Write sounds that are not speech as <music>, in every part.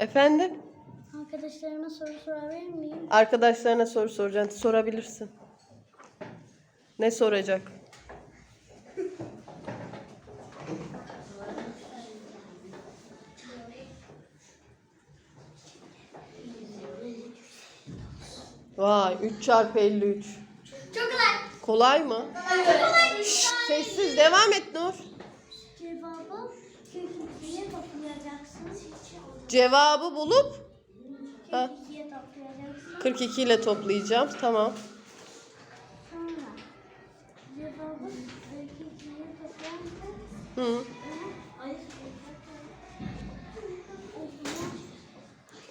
Efendim? Arkadaşlarıma soru sorabilir miyim? Arkadaşlarına soru soracaksın. Sorabilirsin. Ne soracak? Vay 3 çarpı 53. Çok kolay. Kolay mı? Kolay. Şşt, sessiz devam et Nur. Cevabı toplayacaksın. Cevabı bulup ha, İkiye toplayacaksın. 42 ile toplayacağım. Tamam. Sonra cevabı Hı. Ay.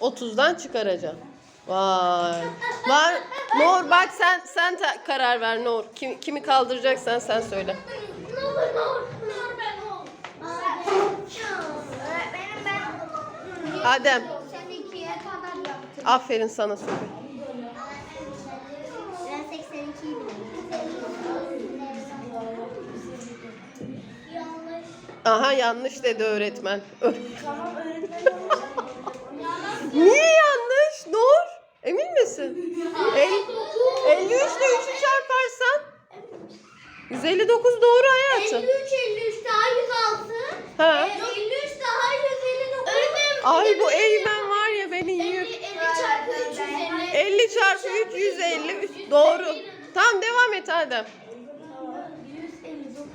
30'dan çıkaracağım. Vay. Var. Nur bak sen sen ta- karar ver Nur. Kim, kimi kaldıracaksan sen söyle. Ne olur ne olur. Ne olur ben ol. Öğretmenim ben. Adem. Sen ikiye kadar yaptın. Aferin sana Sufi. Ben 82'yi Yanlış. Aha yanlış dedi öğretmen. Tamam öğretmenim. <laughs> Niye yanlış? Nur? Emin misin? El, 53 ile 3'ü çarparsan 159 doğru hayatım. 53 53 daha 106. Ha. 53 daha 159. Öğretmenim. Ay bu Eymen var ya beni yiyor. 50 çarpı 350. 50 çarpı 3 150. Doğru. Tamam devam et Adem. 159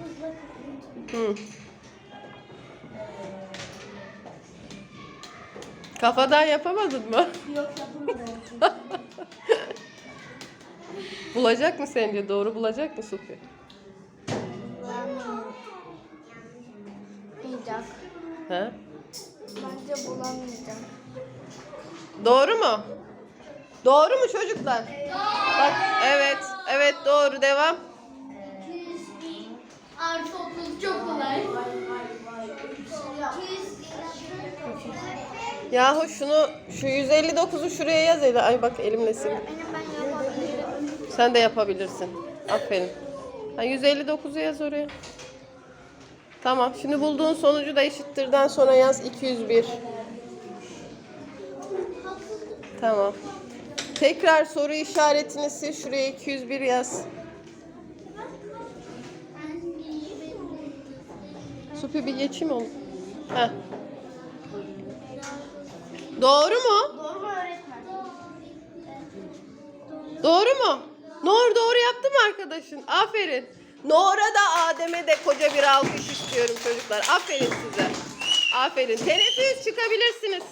Hı. Kafadan yapamadın mı? Yok yapamadım. <laughs> bulacak mı sence? Doğru bulacak mı Sufi? Bulamayacak. Ha? Bence bulamayacak. Doğru mu? Doğru mu çocuklar? Bak evet. Evet doğru devam. 200 bin artı 30 çok kolay. 200 Yahu şunu şu 159'u şuraya yaz hele. Ay bak elimle sil. Benim ben yapabilirim. Sen de yapabilirsin. Aferin. Ha, 159'u yaz oraya. Tamam. Şimdi bulduğun sonucu da eşittirden sonra yaz 201. Tamam. Tekrar soru işaretini sil. Şuraya 201 yaz. Supi bir geçeyim oğlum. Heh. Doğru mu? Doğru mu öğretmen? Doğru mu? Nur doğru yaptı arkadaşın? Aferin. Nora da Adem'e de koca bir alkış istiyorum çocuklar. Aferin size. Aferin. Teneffüs çıkabilirsiniz.